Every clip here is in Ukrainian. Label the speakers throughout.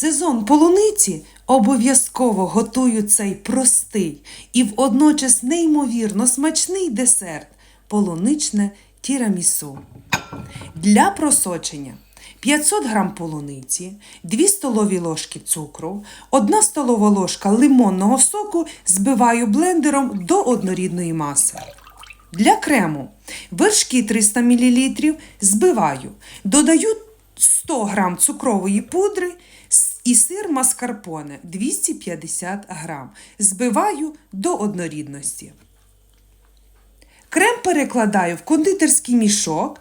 Speaker 1: сезон полуниці обов'язково готую цей простий і водночас неймовірно смачний десерт полуничне тірамісу. Для просочення 500 г полуниці, 2 столові ложки цукру, 1 столова ложка лимонного соку збиваю блендером до однорідної маси. Для крему вершки 300 мл збиваю, додаю 100 г цукрової пудри і сир маскарпоне 250 г. Збиваю до однорідності. Крем перекладаю в кондитерський мішок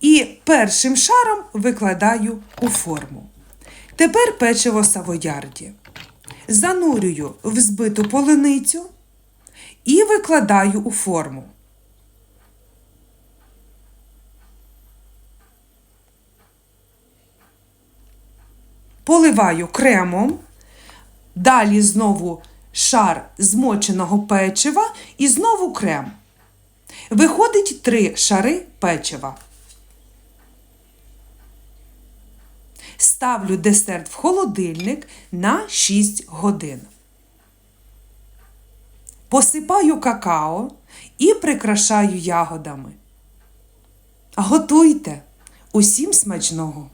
Speaker 1: і першим шаром викладаю у форму. Тепер печиво савоярді. Занурюю в збиту полуницю і викладаю у форму. Поливаю кремом, далі знову шар змоченого печива і знову крем. Виходить три шари печива. Ставлю десерт в холодильник на 6 годин. Посипаю какао і прикрашаю ягодами. Готуйте! Усім смачного!